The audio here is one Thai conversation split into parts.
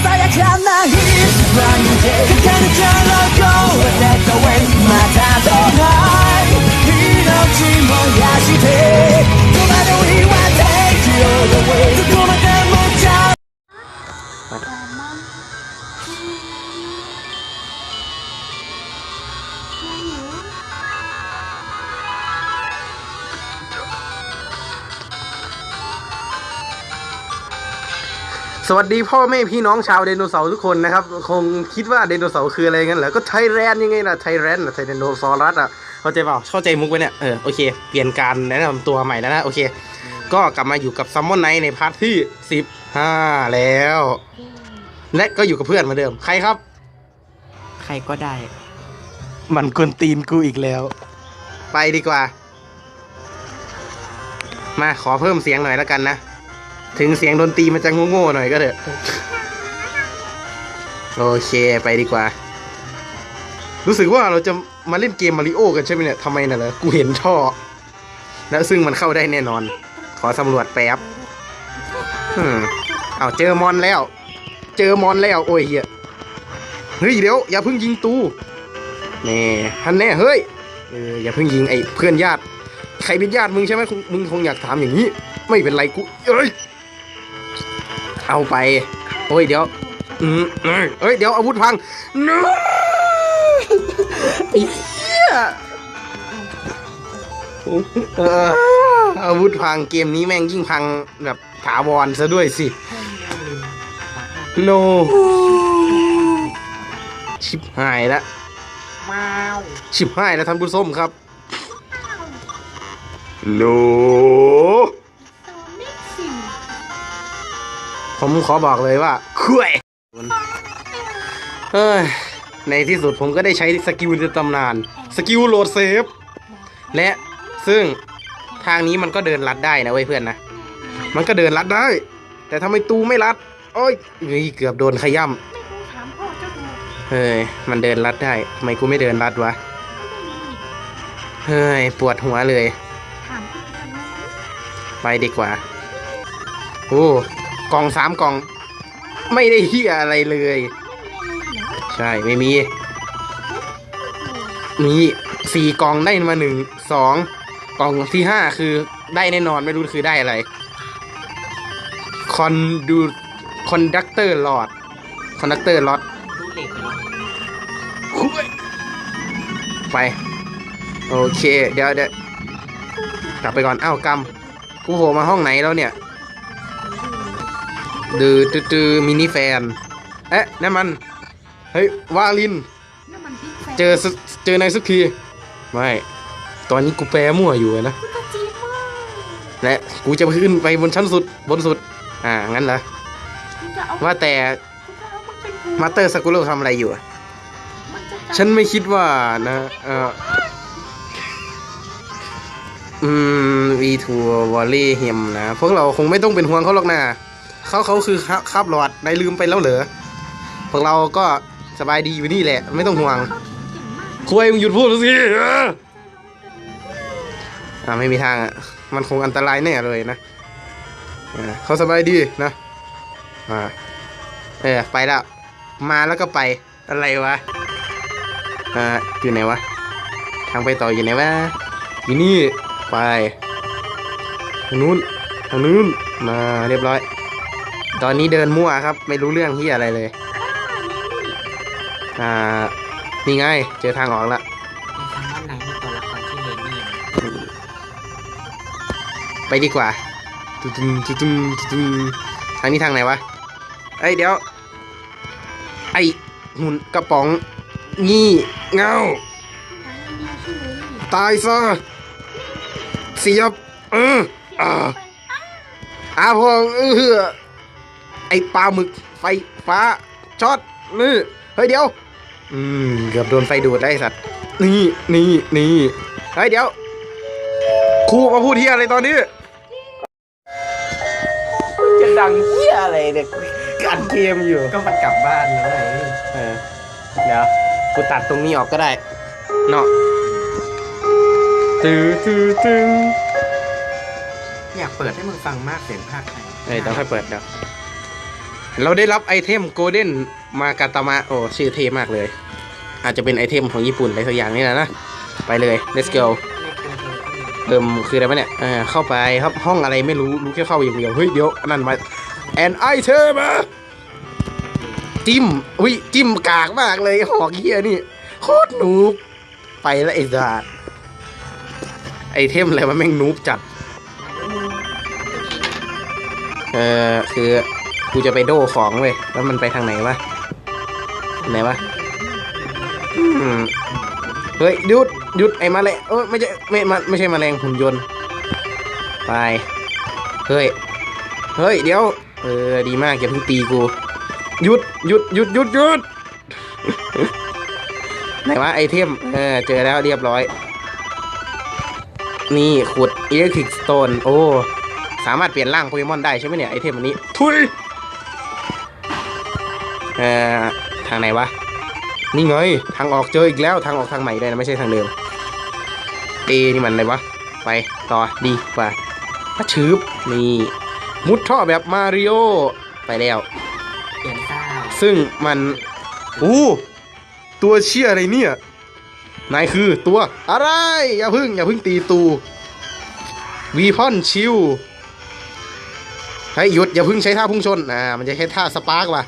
やかな日は逃げかけるから สวัสดีพ่อแม่พี่น้องชาวไดโนเสาร์ทุกคนนะครับ คงคิดว่าไดโนเสาร์คืออะไรกันเหรอก็ไทแรนยังไงล่ะไทแรนไทแรนโนซอรัสอะเข้าใจเปล่าเข้าใจมุกไหมเนี่ยเออโอเคเปลี่ยนการแนะนำตัวใหม่แล้วนะโอเค ก็กลับมาอยู่กับซัมมอนไนในพาร์ทที่สิบห้าแล้ว และก็อยู่กับเพื่อนเหมือนเดิมใครครับ ใครก็ได้ มันกวนตีนกูอีกแล้ว ไปดีกว่า มาขอเพิ่มเสียงหน่อยแล้วกันนะ ถึงเสียงดนตรีมันจะโง่ๆหน่อยก็เถอะ โอเคไปดีกว่า รู้สึกว่าเราจะมาเล่นเกมมาริโอกันใช่ไหมเนี่ยทำไมน่ะเหรอกูเห็นท่อ แล้วซึ่งมันเข้าได้แน่นอน ขอสำรวจแป๊บอืมเอาเจอมอนแล้ว เจอมอนแล้ว โอ้ยเฮียเฮ้ยเดี๋ยวอย่าเพิ่งยิงตูนี่ท่านแน่เฮ้ยเอออย่าเพิ่งยิงไอ้เพื่อนญาติ ใครเป็นญาติมึงใช่ไหมมึงคงอยากถามอย่างนี้ ไม่เป็นไรกูเอ้ย เอาไป โอ้ยเดี๋ยวอืมเอ้ยเอ้ยเดี๋ยวอาวุธพัง no ไอ้เหี้ยเอออาวุธพังเกมนี้แม่งยิ่งพังแบบถาวรซะด้วยสิ no ชิบหายแล้วชิบหายแล้วท่านผู้ชมครับ no ผมขอบอกเลยว่าคุยเฮ้ย ในที่สุดผมก็ได้ใช้สกิลในตำนาน สกิลโหลดเซฟ และซึ่งทางนี้มันก็เดินลัดได้นะเว้ยเพื่อนนะ มันก็เดินลัดได้ แต่ทำไมตูไม่ลัด โอ้ยเฮ้ยเกือบโดนขย่ำเฮ้ย มันเดินลัดได้ทำไมกูไม่เดินลัดวะ เฮ้ย ปวดหัวเลย ไปดีกว่า โอ้ กล่องสามกล่อง ไม่ได้เฮียอะไรเลย ใช่ไม่มี มีสี่กล่องได้มาหนึ่งสองกล่องที่ห้าคือได้แน่นอนไม่รู้คือได้อะไรคอนดูคอนดักเตอร์หลอดคอนดักเตอร์หลอดรู้เหล็กเหรอไป โอเค เดี๋ยวเดี๋ยวกลับไปก่อน อ้าวกำกูโผล่มาห้องไหนแล้วเนี่ย ดือดือดือมินิแฟน เอ๊ะนั่นมัน เฮ้ย วาลินเจอสเจอนายสักที ไม่ ตอนนี้กูแปรมั่วอยู่อะนะและกูจะขึ้นไปบนชั้นสุดบนสุด อ่า งั้นเหรอว่าแต่มาสเตอร์สกุลทำอะไรอยู่อะฉันไม่คิดว่านะเอออืมวีทัววอลลี่เฮมนะ พวกเราคงไม่ต้องเป็นห่วงเขาหรอกนะ เขาเขาคือคาบหลอดนายลืมไปแล้วเหรอพวกเราก็สบายดีอยู่นี่แหละ ไม่ต้องห่วงคุยมึงหยุดพูดสิอ่าไม่มีทางอะมันคงอันตรายแน่เลยนะอ่าเขาสบายดีนะอ่าเออไปแล้วมาแล้วก็ไปอะไรวะอ่าอยู่ไหนวะทางไปต่ออยู่ไหนวะอยู่นี่ไปทางนู้นทางนู้นมาเรียบร้อย ตอนนี้เดินมั่วครับ ไม่รู้เรื่องที่อะไรเลย อ่า นี่ไง เจอทางออกละในซัมมอนไหนมีตัวละครชื่อเลนี่ไปดีกว่าตุ้มตุ้มตุ้มตุ้มทางนี้ทางไหนวะเอ้ยเดี๋ยว ไอ้หุ่นกระป๋องงี่เงา ตายซะเสียบเอออ่าอาพองเออ ไอปลาหมึกไฟฟ้าช็อตนี่เฮ้ยเดี๋ยว อืมเกือบโดนไฟดูดได้สัตว์นี่นี่นี่เฮ้ยเดี๋ยวครูมาพูดที่อะไรตอนนี้จะดังเหี้ยอะไรเนี่ยกัดเกมอยู่ ก็มันกลับบ้านแล้วไงเออเดี๋ยวกูตัดตรงนี้ออกก็ได้ เนาะตื้อตื้อตึงอยากเปิดให้มึงฟังมากเสียงภาคไทยเอ้ยต้องให้เปิดเดี๋ยว เราได้รับไอเทมโกลเด้นมากาตามะโอ้ชื่อเท่มากเลย อาจจะเป็นไอเทมของญี่ปุ่นอะไรสักอย่างนี่นะนะ ไปเลย let's go เอิมคืออะไรวะเนี่ยเออเข้าไปครับห้องอะไรไม่รู้ รู้แค่เข้าอย่างเดียว เฮ้ย เดี๋ยวอันนั่นมาแอนไอเทมอะจิ้มอุ้ยจิ้มกากมากเลยหอกเฮียนี่ โคตรนูบไปแล้วไอ้สัสไอเทมอะไรวะแม่งนูบจัด เออคือ กูจะไปโดของเว้ยแล้วมันไปทางไหนวะไหนวะเฮ้ยหยุดหยุดไอ้มาแลงเออไม่ใช่ไม่มาไม่ใช่แมาแรงหุ่นยนต์ไปเฮ้ยเฮ้ยเดี๋ยวเออดีมากอย่าเพิ่งตีกูหยุดหยุดหยุดหยุดหยุดไหนวะไอเทมเออเจอแล้วเรียบร้อย นี่ขุดอิเล็กทริกสโตนโอ้สามารถเปลี่ยนร่างโปเกมอนได้ใช่ไหมเนี่ยไอเทมอันนี้ทุย เอ่อทางไหนวะ นี่ไงทางออกเจออีกแล้วทางออกทางใหม่ด้วยนะไม่ใช่ทางเดิมเอนี่มันอะไรวะ ไปต่อดีกว่าถ้าชืบนี่มุดท่อแบบมาริโอไปแล้ว เปลี่ยนเศร้าซึ่งมันอู้ตัวเชี่ยอะไรเนี่ยนายคือตัวอะไร อย่าพึ่ง อย่าพึ่งตีตู วีพอนชิวเฮ้ยหยุด อย่าพึ่งใช้ท่าพุ่งชนอ่ามันจะใช้ท่าสปาร์กว่ะ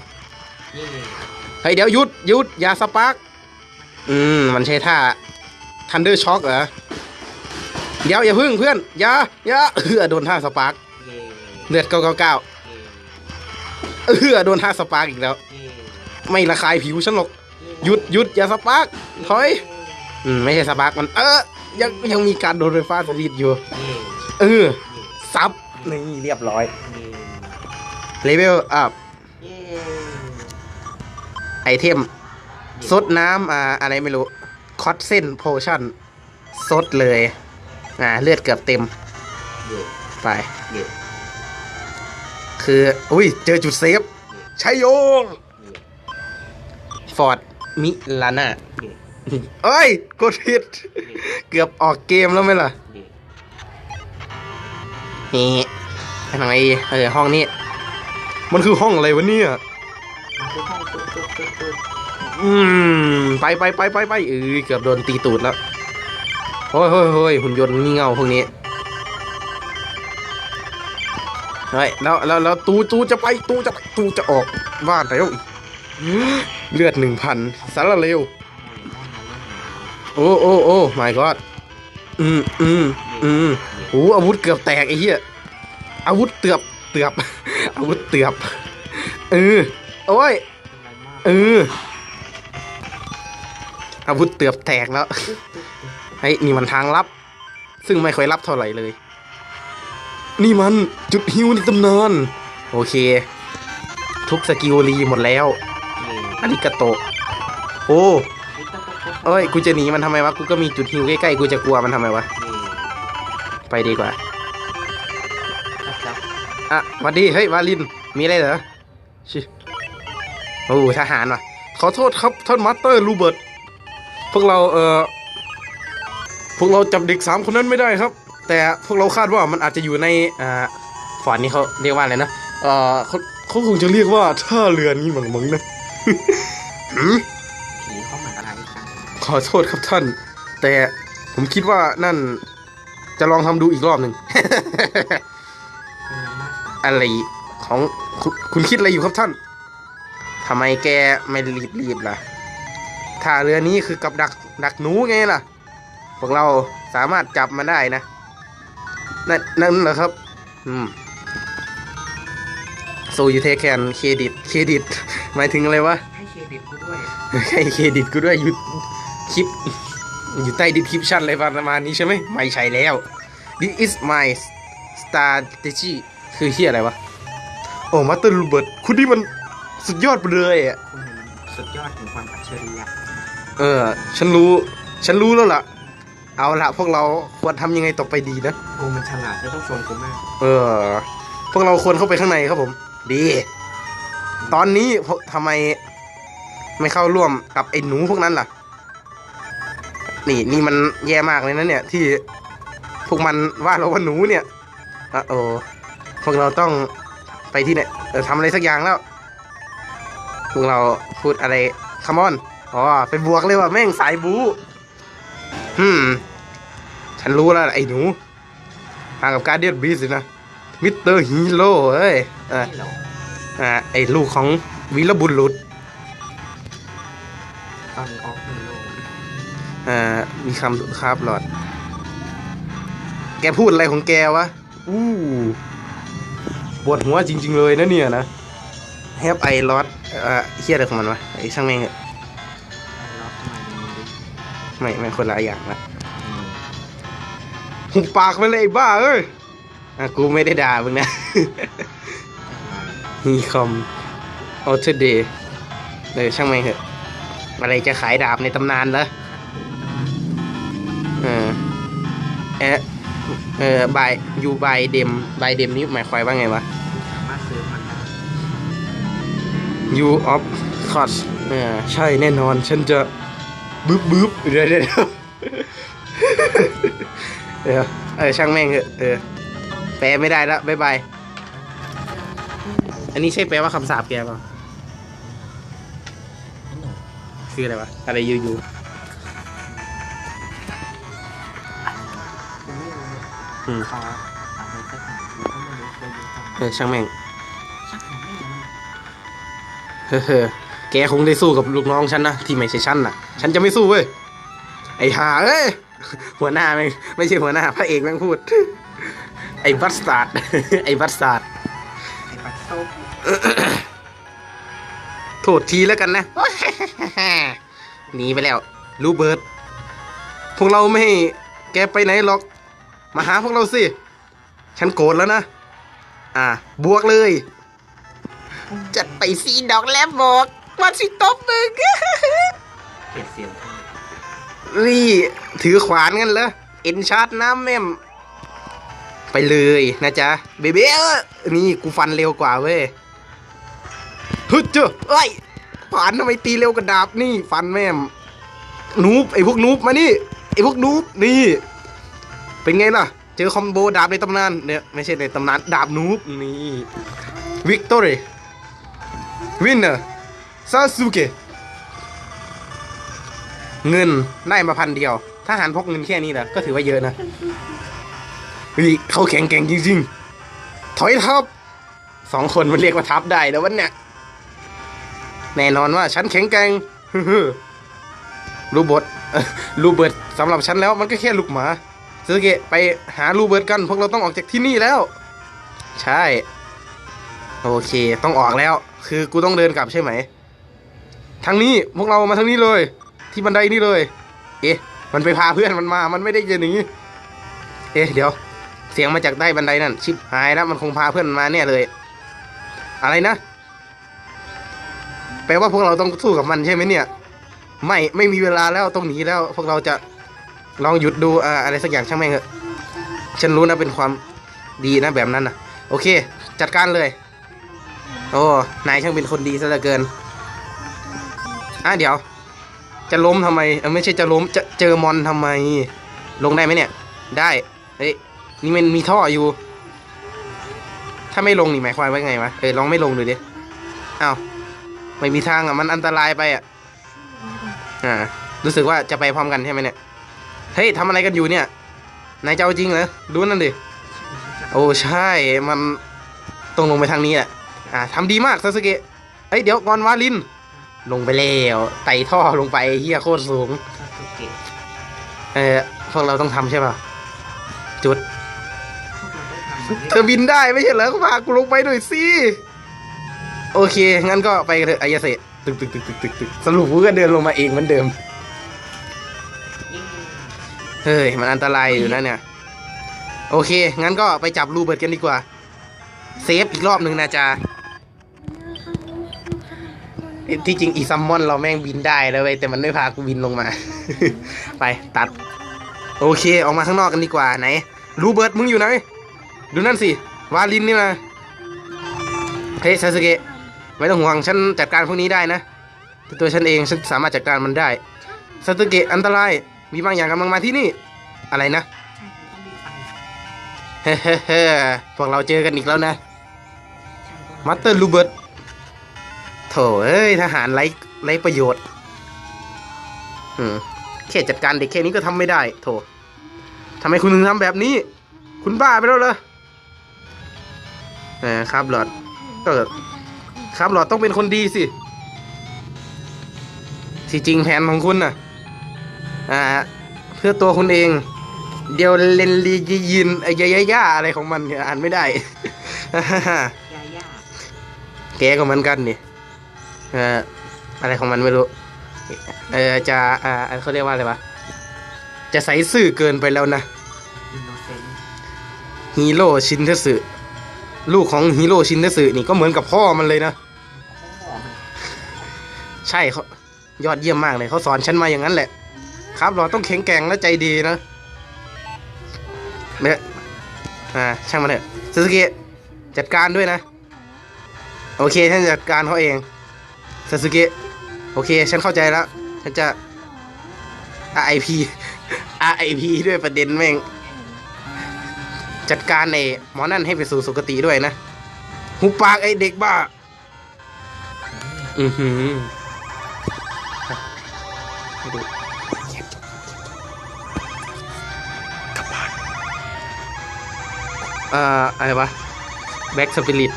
เฮ้ยเดี๋ยวหยุดหยุดอย่าสปาร์กอืมมันใช้ท่าทันเดอร์ช็อคเหรอเดี๋ยวอย่าพึ่งเพื่อนอย่าอย่าเออโดนท่าสปาร์กเลือดเก้าเก้าเก้าเออโดนท่าสปาร์กอีกแล้ว ไม่ระคายผิวฉันหรอกหยุดหยุดอย่าสปาร์กถอยอืมไม่ใช่สปาร์กมัน เออยังยังมีการโดนไฟฟ้าสถิตอยู่เออซับนี่เรียบร้อยเย่เลเวลอัพ ไอเทมซดน้ำอ่าอะไรไม่รู้คอตเส้นโพชั่นซดเลย อ่า เลือดเกือบเต็ม ไป คือ อุ้ย เจอจุดเซฟ ใช้โยง ฟอร์ด มิลาน่าเอ้ย กดผิด เกือบออกเกมแล้วไหมล่ะเย่นี่ไปทางไหนเออ ห้องนี้ มันคือห้องอะไรวะเนี่ย อืมไปไปไปไปไปเออเกือบโดนตีตูดแล้วโอ้ยเฮ้ยเฮ้ยหุ่นยนต์งี่เง่าพวกนี้เฮ้ยแล้วแล้วแล้วตูตูจะไปตูจะตูจะออกบ้านแล้วเลือดหนึ่งพันสารเร็ว โอ้โอ้โอ้ my god อืมอืมอืมโอ้อาวุธเกือบแตกไอ้เหี้ยอาวุธเตือบเตือบอาวุธเตือบเออ โอ้ยเอออาวุธเตือบแตกแล้วเฮ้ยนี่มันทางลับ ซึ่งไม่ค่อยลับเท่าไหร่เลย นี่มันจุดฮิวในตำนานโอเค ทุกสกิลรีหมดแล้วอาริกาโตะโอ้เอ้ย กูจะหนีมันทำไมวะ กูก็มีจุดฮิวใกล้ๆ กูจะกลัวมันทำไมวะ ไปดีกว่า อะหวัดดี เฮ้ย วาลิน มีอะไรเหรอชิ โอ้ทหารว่ะ ขอโทษครับท่านมาสเตอร์รูเบิร์ตพวกเราเอ่อพวกเราจับเด็กสามคนนั้นไม่ได้ครับ แต่พวกเราคาดว่ามันอาจจะอยู่ในอ่าฝอนนี้เขาเรียกว่าอะไรนะเอ่อเขาเขาคงจะเรียกว่าท่าเรือนี้มั้งมั้งนะหืมผีเข้ามาอะไรกันขอโทษครับท่าน แต่ผมคิดว่านั่นจะลองทำดูอีกรอบหนึ่งเป็นไงบ้างอะไรของคุณคุณคิดอะไรอยู่ครับท่าน ทำไมแกไม่รีบรีบๆล่ะท่าเรือนี้คือกับดักดักหนูไงล่ะ พวกเราสามารถจับมันได้นะ นั่นนั่นเหรอครับ อืมโซยูเทแคนเครดิตเครดิต หมายถึงอะไรวะ ให้เครดิตกูด้วย ให้เครดิตกูด้วยอยู่คลิป อยู่ใต้ดิสคริปชั่นอะไรประมาณนี้ใช่ไหมไม่ใช่แล้ว This is my strategy คือเฮียอะไรวะ โอ้มาสเตอร์รูเบิร์ตคุณนี่มัน สุดยอดไปเลยอะคุณสุดยอดถึงความอัจฉริยะเออ ฉันรู้ ฉันรู้แล้วล่ะ เอาละพวกเราควรทำยังไงต่อไปดีนะ กูมันฉลาดไม่ต้องชมกูมากเออ พวกเราควรเข้าไปข้างในครับผม ดี ตอนนี้พวกทำไม ไม่เข้าร่วมกับไอ้หนูพวกนั้นล่ะ นี่นี่มันแย่มากเลยนะเนี่ย ที่พวกมันว่าเราว่าหนูเนี่ยอะโอ้พวกเราต้องไปที่ไหนเออทำอะไรสักอย่างแล้ว พวกเราพูดอะไรคัมอนอ๋อไปบวกเลยว่ะแม่งสายบูฮึมฉันรู้แล้วล่ะไอ้หนูห่างกับการเดียนบีสินะมิสเตอร์ฮีโร่เอ้ยอะนี่เหรออะไอ้ลูกของวีรบุรุษตอนออกฮีโร่อ่ามีคำครับหลอด แกพูดอะไรของแกวะอู้ปวดหัวจริง ๆ เลยนะเนี่ยนะ แฮปไอรอดเอ่อเฮียอะไรของมันวะไอช่างแม่งเถอะไอ้รอบทำไมมันดิไม่ไม่คนละอย่างละอืมหุบปากไปเลยไอ้บ้าเอ้ยอะกูไม่ได้ด่ามึงนะมีคอมออเทเดย์เออช่างแม่งเถอะ อะไรจะขายดาบในตำนานเหรอเออเอะเออบายยูบายเดมบายเดมนี่หมายความว่าไงวะ you of course เออใช่แน่นอน ฉันจะบึ๊บบึ๊บเดี๋ยวเดี๋ยวเดี๋ยวเออเออช่างแม่งเถอะเออแปลไม่ได้แล้วบ๊ายบาย อันนี้ใช่แปลว่าคำสาปแกเปล่าคืออะไรวะ อะไรยูยูกูไม่รู้อืมเขาอะไรสักอย่างกูก็ไม่รู้เคยดูตอนเออช่างแม่ง เฮ้อแกคงได้สู้กับลูกน้องฉันนะที่ไม่ใช่ฉันน่ะ ฉันจะไม่สู้เว้ย ไอ้ห่าเอ้ย หัวหน้าไม่งไม่ใช่หัวหน้าพระเอกแม่งพูด ไอ้บัสตาร์ด ไอ้บัสตาร์ด ไอ้ปัดโซ่โทษทีแล้วกันนะ หนีไปแล้ว รูเบิร์ต พวกเราไม่ให้แกไปไหนหรอก มาหาพวกเราสิ ฉันโกรธแล้วนะ อ่าบวกเลย จัดไปสีดอกแล้วบอกว่าสิตบมึงเปลี่ยนเสียงทำไมนี่ถือขวานกันเหรอเอ็นชาร์ดน้ำแม่มไปเลยนะจ๊ะเบเบ้นี่กูฟันเร็วกว่าเว้ยฮึดเจ้าเอ้ยขวานทำไมตีเร็วกว่าดาบนี่ฟันแม่มนูบไอ้พวกนูบมานี่ไอ้พวกนูบนี่ เป็นไงล่ะ เจอคอมโบดาบในตำนานเนี่ยไม่ใช่ในตำนานดาบนูบนี่วิกตอรี วินเนอร์ซาสุเกะเงินได้มาพันเดียวทหารพกเงินแค่นี้แหละก็ถือว่าเยอะนะเฮ้ยเขาแข็งแกร่งจริงๆ ถอยทับสองคนมันเรียกว่าทับได้แล้ววันเนี้ยแน่นอนว่าฉันแข็งแกร่งรูบิร์ตเอ่อรูเบิร์ตสำหรับฉันแล้วมันก็แค่ลูกหมาซูเกะไปหารูเบิร์ตกัน พวกเราต้องออกจากที่นี่แล้ว ใช่ โอเค ต้องออกแล้ว คือกูต้องเดินกลับใช่ไหม ทางนี้พวกเรามาทางนี้เลย ที่บันไดนี่เลย เอ๊ะ มันไปพาเพื่อนมันมา มันไม่ได้จะหนีเอ๊ะเดี๋ยว เสียงมาจากใต้บันไดนั่น ชิบหายแล้วมันคงพาเพื่อนมันมาเนี่ยเลย อะไรนะ แปลว่าพวกเราต้องสู้กับมันใช่ไหมเนี่ย ไม่ไม่มีเวลาแล้วต้องหนีแล้ว พวกเราจะลองหยุดดูอ่าอะไรสักอย่างช่างแม่งเถอะฉันรู้นะเป็นความดีนะแบบนั้นนะโอเค จัดการเลย โอ้ นายช่างเป็นคนดีซะเหลือเกิน อะเดี๋ยว จะล้มทำไมเออไม่ใช่จะล้ม จะเจอมอนทำไม ลงได้ไหมเนี่ย ได้ เฮ้ย นี่มันมีท่ออยู่ ถ้าไม่ลงนี่หมายความว่าไงวะ เออลองไม่ลงดูดิอ้าวไม่มีทางอะ มันอันตรายไปอะ อ่า รู้สึกว่าจะไปพร้อมกันใช่ไหมเนี่ย เฮ้ยทำอะไรกันอยู่เนี่ย นายเจะเอาจริงเหรอ ดูนั่นดิ โอ้ใช่ มันต้องลงไปทางนี้แหละ อ่าทำดีมากซาสึเกะเอ้ยเดี๋ยวก่อนวาลิน ลงไปแล้วไต่ท่อลงไปเฮียโคตรสูง ซาสึเกะเออพวกเราต้องทำใช่ป่ะจุดพวกเราต้องทำมันให้เธอบินได้ไม่ใช่เหรอก็พากูลงไปหน่อยสิ โอเค งั้นก็ไปกันเถอะอายาเสะตึกตึกตึกตึกตึกตึกสรุปกูก็เดินลงมาเองเหมือนเดิม เฮ้ย มันอันตรายอยู่นะเนี่ย โอเค งั้นก็ไปจับรูเบิร์ตกันดีกว่า เซฟอีกรอบหนึ่งนะจ๊ะเอ้ย ที่จริงอีซัมมอนเราแม่งบินได้แล้วเว้ยแต่มันไม่พากูบินลงมา ไปตัด โอเค ออกมาข้างนอกกันดีกว่าไหนรูเบิร์ตมึงอยู่ไหน ดูนั่นสิ วาลินนี่นะเฮ้ยซาสึเกะไม่ต้องห่วงฉันจัดการพวกนี้ได้นะต,ตัวฉันเองฉันสามารถจัดการมันได้ซาสึเกะอันตรายมีบางอย่างกำลังมาที่นี่ อะไรนะเฮ้เฮ้พวกเราเจอกันอีกแล้วนะ มัตเตอร์ลูเบิร์ต โถเอ้ยทหารไร้ไร้ประโยชน์อืมแค่จัดการเด็กแค่นี้ก็ทำไม่ได้ โถทำไมคุณถึงทำแบบนี้ คุณบ้าไปแล้วเหรอเออครับหลอดก็ครับหลอดต้องเป็นคนดีสิที่จริงแผนของคุณน่ะ อ่า เพื่อตัวคุณเอง เดียวเลนลียียินไอ้ยายาย่าอะไรของมันเนี่ยอ่านไม่ได้ย่าย่าแกก็เหมือนกันนี่ เอ่ออะไรของมันไม่รู้เออจะอ่าเขาเรียกว่าอะไรวะจะใส่ซื่อเกินไปแล้วนะฮีโร่ชินเทสึลูกของฮีโร่ชินเทสึนี่ก็เหมือนกับพ่อมันเลยนะใช่เขายอดเยี่ยมมากเลยเขาสอนฉันมาอย่างนั้นแหละ ครับเราต้องแข็งแกร่งและใจดีนะเนี่ยอ่าช่างมันเถอะซูซูกิจัดการด้วยนะ โอเคฉันจัดการเขาเองาสึเกะโอเค ฉันเข้าใจแล้ว ฉันจะ RIP RIP ด้วยประเด็นแม่ง จัดการไอ้หมอนั่นให้ไปสู่สุคติด้วยนะหุบปากไอ้เด็กบ้า อือหือให้ดูกลับบ้านเอ่ออะไรวะแบ็กสปิริต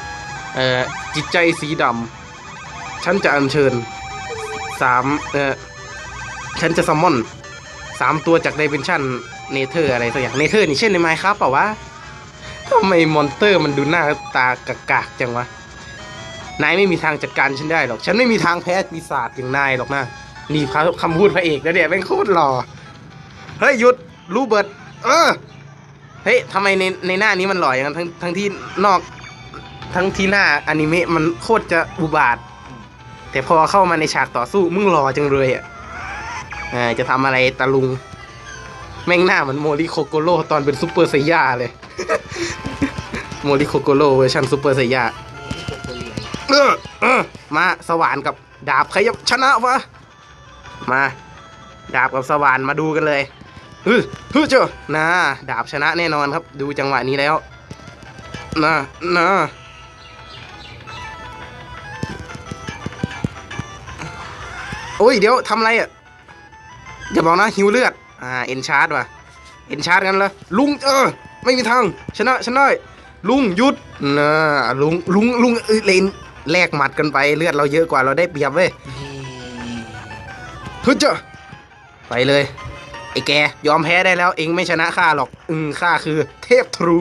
เอ่อจิตใจสีดำ ฉันจะอัญเชิญสามเออฉันจะซัมมอนสามตัวจากไดเ e นชั่นเนเธอร์อะไรสักอย่างเนเธอร์นี่เช่นในไมค์ครับเปล่าวะทำไมมอนเตอร์มันดูหน้าตากากๆจังวะ นายไม่มีทางจัดการฉันได้หรอก ฉันไม่มีทางแพ้ปีศาจอย่างนายหรอกนะ นี่คำคำพูดพระเอกแล้วเนี่ยแม่งโคตรหล่อ เฮ้ยหยุดรูเบิร์ตเออ เฮ้ยทำไมในในหน้านี้มันหล่ออย่างนั้นทั้งทั้งที่นอกทั้งที่หน้าอนิเมะมันโคตรจะอุบาท แต่พอเข้ามาในฉากต่อสู้มึงหล่อจังเลยอะจะทำอะไรตะลุง แม่งหน้าเหมือนโมริโคโกโร่ตอนเป็นซูเปอร์ไซย่าเลย โมริโคโกโร่เวอร์ชันซูเปอร์ไซย่าเออเออมาสว่านกับดาบใครจะชนะวะ มา ดาบกับสว่านมาดูกันเลยฮึฮึเจ้านะดาบชนะแน่นอนครับ ดูจังหวะนี้แล้วนะนะ โอ้ยเดี๋ยวทำอะไรอะอย่าบอกนะหิวเลือด อ่าเอ็นชาร์ดว่ะเอ็นชาร์ดกันลยลุงเออ ไม่มีทางชนะชนะลุงหยุดนะลุงลุงลุงเอ้ยเลนแลกหมัดกันไปเลือดเราเยอะกว่าเราได้เปรียบเว้ยฮึเจ้าไปเลยไอ้แกยอมแพ้ได้แล้วเองไม่ชนะข้าหรอก อืมข้าคือเทพทรู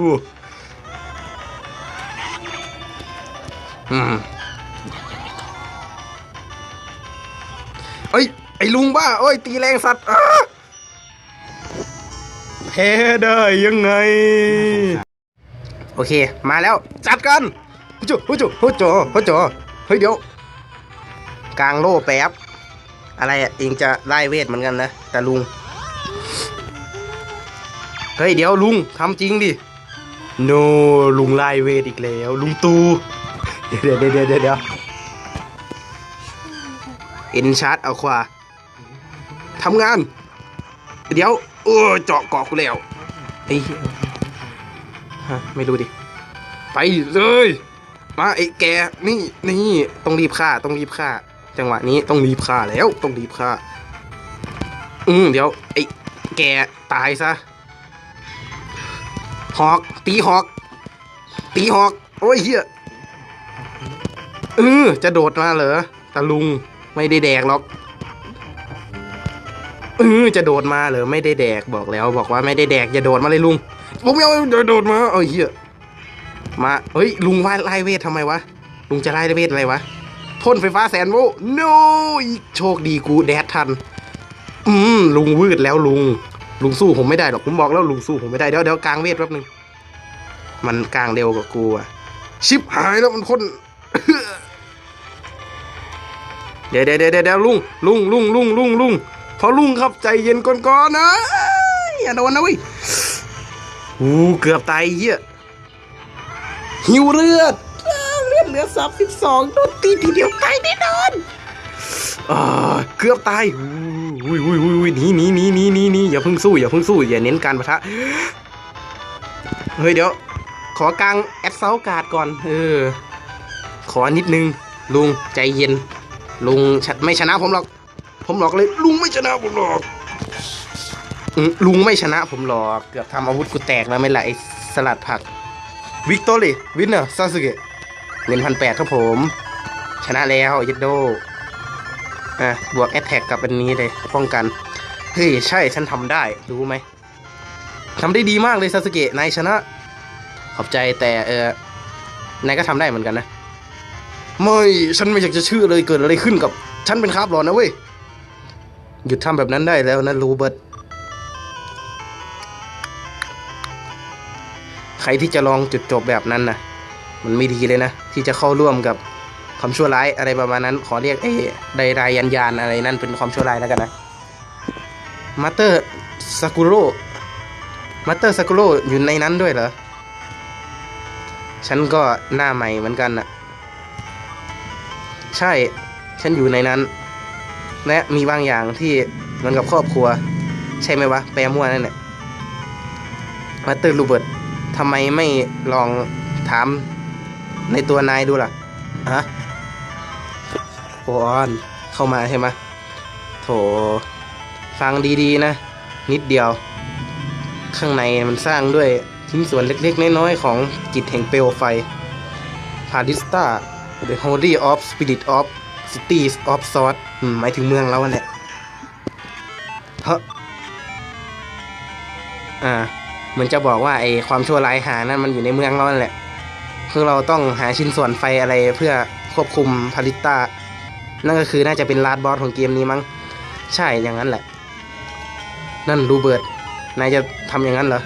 อืม เอ้ย ไอ้ลุงบ้าโอ้ย ตีแรงสัตว์แพ้ได้ยังไง โอเค มาแล้ว จัดกันฮึจุฮึจุฮึจุฮึจุเฮ้ยเดี๋ยว กลางโล่แป๊บ อะไรอะเองจะไล่เวทเหมือนกันนะ แต่ลุง เฮ้ยเดี๋ยวลุงทำจริงดิ โน ลุงไล่เวทอีกแล้ว ลุงตู เดี๋ยวเดี๋ยวเดี๋ยวเดี๋ยว เอ็นชาร์ดเอาควาทำงาน เดี๋ยวเออเจาะเกาะกูแล้วไอ้ฮะไม่รู้ดิ ไปเลยมาไอ้แกนี่นี่ต้องรีบฆ่าต้องรีบฆ่า จังหวะนี้ต้องรีบฆ่าแล้วต้องรีบฆ่า อืมเดี๋ยวไอ้แกตายซะหอก ตีหอก ตีหอก โอ้ยเฮียเออจะโดดมาเหรอตาลุง ไม่ได้แดกหรอกเออจะโดดมาเหรอไม่ได้แดกบอกแล้ว บอกว่าไม่ได้แดกอย่าโดดมาเลยลุงผมไม่เอาโดดมาเอ้ยเฮียมาเฮ้ยลุงว่าไล่เวททำไมวะลุงจะไล่เวทอะไรวะพ่นไฟฟ้าแสนโวลต์ no อีกโชคดีกูแดดทัน อืมลุงวืดแล้วลุง ลุงสู้ผมไม่ได้หรอกผมบอกแล้วลุงสู้ผมไม่ได้เดี๋ยวเดี๋ยวกลางเวทแป๊บนึงมันกลางเร็วกว่ากูอะชิบหายแล้วมันพ่น เดี๋ยวเดี๋ยวเดี๋ยวเดะลุงลุงลุงลุงลุงลุงพอลุงครับใจเย็นก่อนก่อนนะอย่าโดนนะเว้ยอู้เกือบตายไอ้เหี้ยหิวเลือดเลือดเหลือสามสิบสองโดนตีทีเดียวตายแน่นอนอ่าเกือบตายอุ้ยอุ้ยอุ้ยอุ้ยหนีหนีหนีหนีหนีหนีอย่าเพิ่งสู้อย่าเพิ่งสู้อย่าเน้นการปะทะเฮ้ยเดี๋ยว ขอกลางแอดเซาการ์ดก่อน เออ ขอนิดนึง ลุงใจเย็น ลุงไม่ชนะผมหรอก ผมหลอกเลย ลุงไม่ชนะผมหรอกลุงไม่ชนะผมหรอก เกือบทำอาวุธกูแตกแล้วไม่ละไอสลัดผัก วิกตอรี่วินเนอร์ซาสึเกะเงินพันแปดครับผม ชนะแล้วยัดโดอะบวกแอตแทกกับอันนี้เลยป้องกัน เฮ้ย ใช่ฉันทำได้ รู้ไหมทำได้ดีมากเลยซาสึเกะนายชนะ ขอบใจแต่เออนายก็ทำได้เหมือนกันนะ ไม่ฉันไม่อยากจะเชื่อเลยเกิดอะไรขึ้นกับ ฉันเป็นคาบหรอนนะเว้ยหยุดทำแบบนั้นได้แล้วนะรูเบิร์ตใครที่จะลองจุดจบแบบนั้นนะมันไม่ดีเลยนะ ที่จะเข้าร่วมกับความชั่วร้ายอะไรประมาณนั้น ขอเรียกเอ้ใดรายยันยานอะไรนั่นเป็นความชั่วร้ายแล้วกันนะมาเตอร์ซากุโร่มาเตอร์ซากุโร่อยู่ในนั้นด้วยเหรอ ฉันก็หน้าใหม่เหมือนกันนะ ใช่ ฉันอยู่ในนั้น และมีบางอย่างที่เหมือนกับครอบครัว ใช่ไหมวะ แปลมั่วนั่นแหละมาเตอร์รูเบิร์ตทำไมไม่ลองถามในตัวนายดูล่ะ ฮะโอออน เข้ามาใช่ไหมโถ ฟังดีๆนะ นิดเดียว ข้างในมันสร้างด้วยชิ้นส่วนเล็กๆ น้อยๆ ของจิตแห่งเปลวไฟพาดิสตา The Holy of Spirit of Cities of s o r t อืมหมายถึงเมืองเราแหละเฮ้ออ่าเหมือนจะบอกว่าไอความชั่วร้ายหานั่นมันอยู่ในเมืองเรานั่นแหละ คือเราต้องหาชิ้นส่วนไฟอะไรเพื่อควบคุมพาริต้า นั่นก็คือน่าจะเป็นลาดบอสของเกมนี้มั้ง ใช่อย่างนั้นแหละ นั่นรูเบิร์ต นายจะทำอย่างนั้นเหรอ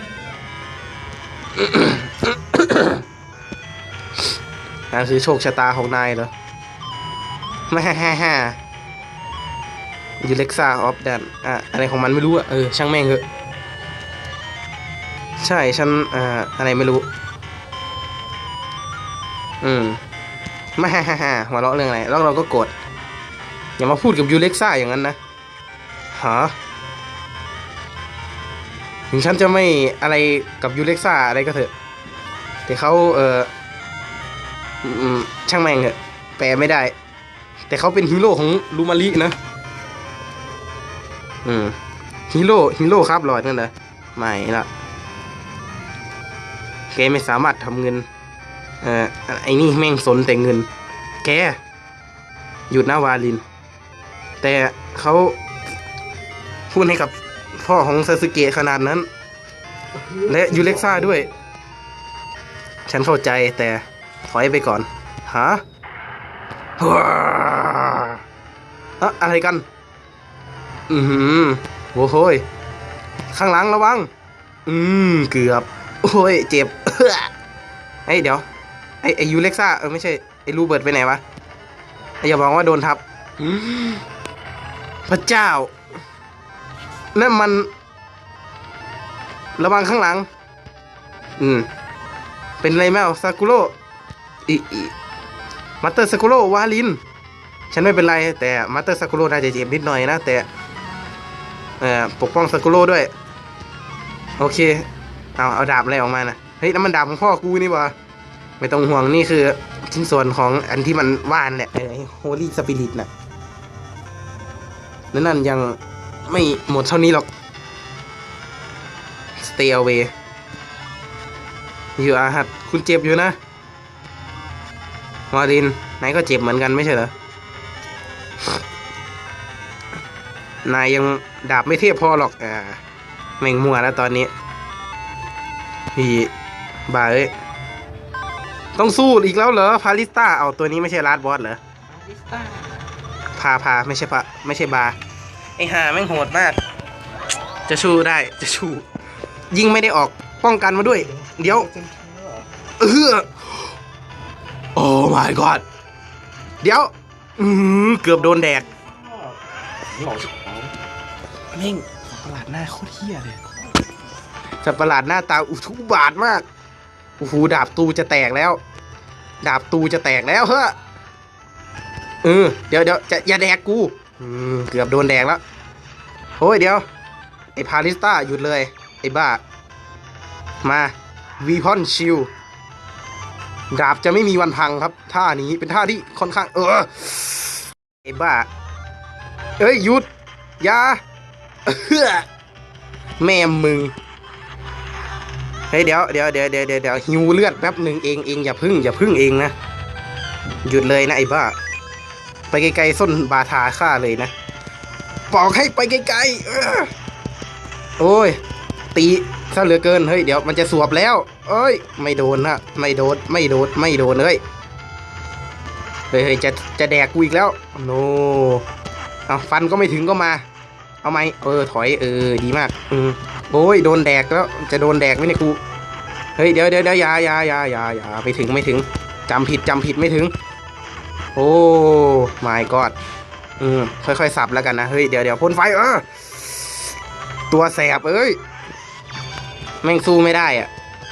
นั่นคือโชคชะตาของนายเหรอไม่ฮ่าฮ่าฮ่ายูเล็กซ่าออฟแดนอะอะไรของมันไม่รู้อะเออ ช่างแม่งเถอะ ใช่ ฉันอ่าอะไรไม่รู้ อืมไม่ฮ่าฮ่าฮ่าหัวเราะเรื่องอะไร แล้วเราก็โกรธอย่ามาพูดกับยูเล็กซ่าอย่างนั้นนะฮะถึงฉันจะไม่อะไรกับยูเล็กซ่าอะไรก็เถอะ แต่เขาเออ ช่างแม่งเถอะ แปลไม่ได้ แต่เขาเป็นฮีโร่ของลูมารินะ อืมฮีโร่ฮีโร่ครับหลอดนั่นเหรอไม่ละแกไม่สามารถทำเงิน เอ่อไอ้นี่แม่งสนแต่เงิน แก หยุดนะวาลิน แต่เขาพูดให้กับพ่อของซาสึเกะขนาดนั้น และยูเล็กซ่าด้วย ฉันเข้าใจแต่ ถอยไปก่อนฮะว้อะอะไรกัน อือหือโว้โหยข้างหลังระวัง อืม เกือบ โอ้ย เจ็บเฮ้ยเดี๋ยว ไอไอยูเล็กซ่า เออ ไม่ใช่ ไอรูเบิร์ตไปไหนวะ อย่าบอกว่าโดนทับ พระเจ้า นั่นมัน ระวังข้างหลัง อืม เป็นไรแมวซากุโร่ มาสเตอร์ซากุโร่วาลิน ฉันไม่เป็นไร แต่มาสเตอร์ซากุโร่น่าจะเจ็บนิดหน่อยนะ แต่เอ่อปกป้องซากุโร่ด้วย โอเค เอาเอาดาบอะไรออกมานะเฮ้ยนั่นมันดาบของพ่อกูนี่วะไม่ต้องห่วงนี่คือชิ้นส่วนของอันที่มันว่านแหละไอ้โฮลี่สปิริตน่ะนั่นนั่นยังไม่หมดเท่านี้หรอก stay away อยู่อาหัดคุณเจ็บอยู่นะ มอรินนายก็เจ็บเหมือนกันไม่ใช่เหรอนายยังดาบไม่เทียบพอหรอก อ่าแม่งมัวแล้วตอนนี้พี่บ่าเอ้ยต้องสู้อีกแล้วเหรอพาริสต้าเอาตัวนี้ไม่ใช่ลาดบอสเหรอดิสต้าพาพาไม่ใช่พาไม่ใช่บาไอห่าแม่งโหดมาก จะชูได้จะชูยิงไม่ได้ออกป้องกันมาด้วย เดี๋ยวเออโอ้ my god เดี๋ยว อือเกือบโดนแดกหลอกชิบประหลาดหน้าโคตรเฮี้ยเลยสัตว์ประหลาดหน้าตาอุทุบาทมากโอ้โหดาบตูจะแตกแล้ว ดาบตูจะแตกแล้วเฮ้อเออเดี๋ยวเดี๋ยวจะอย่าแดกกูเกือบโดนแดกแล้วโอ้ยเดี๋ยว ไอพาริสต้าหยุดเลย ไอบ้า มาวีพอนชิล ดาบจะไม่มีวันพังครับ ท่านี้เป็นท่าที่ค่อนข้าง เออไอ้บ้า เอ้ยหยุดอยาเฮ้อแม่มึงเฮ้ยเดี๋ยวเดี๋ยวเดี๋ยวเดี๋ยวเดี๋ยวหิวเลือดแป๊บหนึ่งเองเองอย่าพึ่งอย่าพึ่งเองนะหยุดเลยนะไอ้บ้า ไปไกลๆส้นบาทาฆ่าเลยนะบอกให้ไปไกลๆโอ้ยตี ซะเหลือเกินเฮ้ยเดี๋ยวมันจะสวบแล้ว เอ้ย ไม่โดนนะไม่โดนไม่โดนไม่โดนเฮ้ยเฮ้ยจะจะแดกกูอีกแล้วโนเอาฟันก็ไม่ถึงก็มา เอาไหมเออถอยเออดีมากอืมโอ้ยโดนแดกแล้วจะโดนแดกไหมเนี่ยกูเฮ้ยเดี๋ยวเดี๋ยวเดี๋ยวยายายายายาไม่ถึงไม่ถึงจำผิดจำผิดไม่ถึง โอ้ my god อืมค่อยๆสับแล้วกันนะเฮ้ยเดี๋ยวเดี๋ยวพ่นไฟเออตัวแสบเอ้ย แม่งสู้ไม่ได้อะ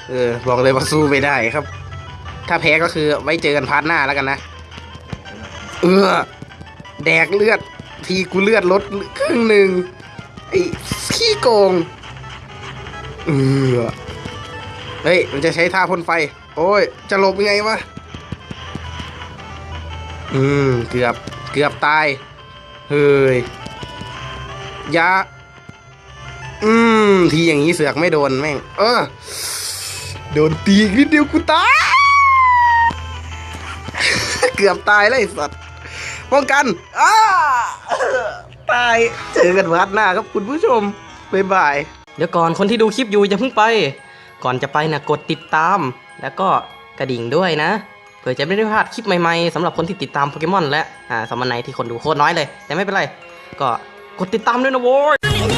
เออ บอกเลยว่าสู้ไม่ได้ครับ ถ้าแพ้ก็คือไว้เจอกันพาร์ทหน้าแล้วกันนะ เออ แดกเลือด ทีกูเลือดลดครึ่งหนึ่งไอ้ขี้โกง เออ เฮ้ย มันจะใช้ท่าพ่นไฟ โอ้ย จะหลบยังไงวะ อืม เกือบ เกือบตาย เฮ้ยยา อืมทีอย่างนี้เสือกไม่โดนแม่ง เออ โดนตีอีกนิดเดียวกูตาย เกือบตายเลยสัตว์ป้องกันอ้าตายเจอกันวัดหน้าครับคุณผู้ชมบ๊ายบาย เดี๋ยวก่อนคนที่ดูคลิปอยู่อย่าเพิ่งไป ก่อนจะไปนะกดติดตาม แล้วก็กระดิ่งด้วยนะ เผื่อจะไม่ได้พลาดคลิปใหม่ๆสำหรับคนที่ติดตามโปเกมอนและอ่าสมัยไหนที่คนดูโคตรน้อยเลย แต่ไม่เป็นไร ก็กดติดตามด้วยนะโว้ย